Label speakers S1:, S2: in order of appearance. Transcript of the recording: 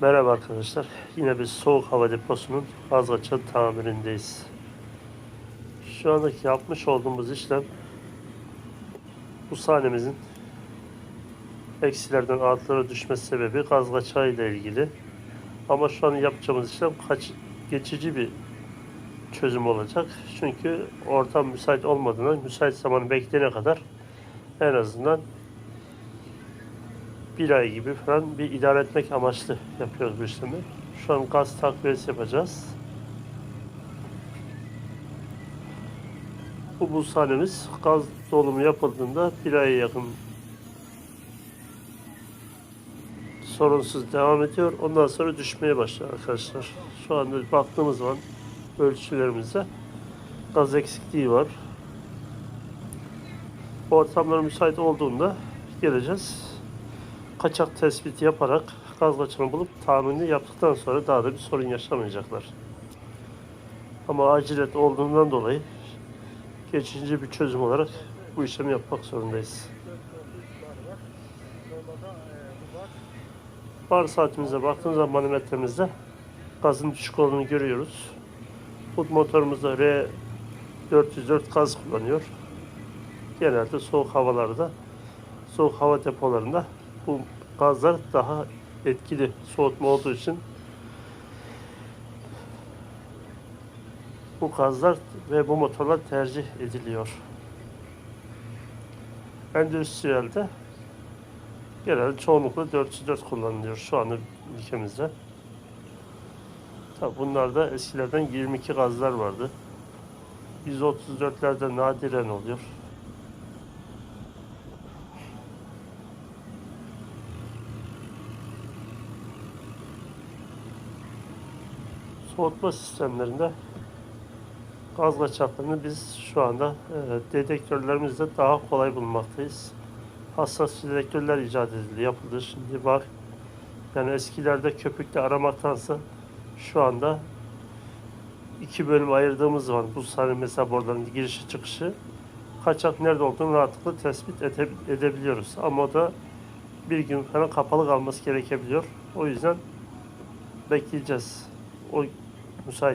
S1: Merhaba arkadaşlar. Yine bir soğuk hava deposunun Azgaç'a tamirindeyiz. Şu andaki yapmış olduğumuz işlem bu sahnemizin eksilerden artılara düşmesi sebebi gazgaçağı ile ilgili. Ama şu an yapacağımız işlem kaç, geçici bir çözüm olacak. Çünkü ortam müsait olmadığından müsait zamanı bekleyene kadar en azından bir ay gibi falan bir idare etmek amaçlı yapıyoruz bu işlemi. Şu an gaz takviyesi yapacağız. Bu buzhanemiz gaz dolumu yapıldığında bir aya yakın sorunsuz devam ediyor. Ondan sonra düşmeye başlıyor arkadaşlar. Şu anda baktığımız zaman ölçülerimize gaz eksikliği var. Ortamlar müsait olduğunda geleceğiz kaçak tespiti yaparak gaz kaçağını bulup tahminini yaptıktan sonra daha da bir sorun yaşamayacaklar. Ama acilet olduğundan dolayı geçici bir çözüm olarak bu işlemi yapmak zorundayız. Bar saatimize baktığımız zaman manometremizde gazın düşük olduğunu görüyoruz. Bu motorumuzda R404 gaz kullanıyor. Genelde soğuk havalarda, soğuk hava depolarında bu gazlar daha etkili soğutma olduğu için bu gazlar ve bu motorlar tercih ediliyor. Endüstriyelde genelde çoğunlukla 404 kullanılıyor şu anda ülkemizde. Tabi bunlarda eskilerden 22 gazlar vardı. 134'lerde nadiren oluyor. Soğutma sistemlerinde gaz kaçaklarını biz şu anda e, daha kolay bulmaktayız. Hassas dedektörler icat edildi, yapıldı. Şimdi var. Yani eskilerde köpükle aramaktansa şu anda iki bölüm ayırdığımız zaman bu sahne mesela boruların girişi çıkışı kaçak nerede olduğunu rahatlıkla tespit ede- edebiliyoruz. Ama o da bir gün falan kapalı kalması gerekebiliyor. O yüzden bekleyeceğiz. O müsait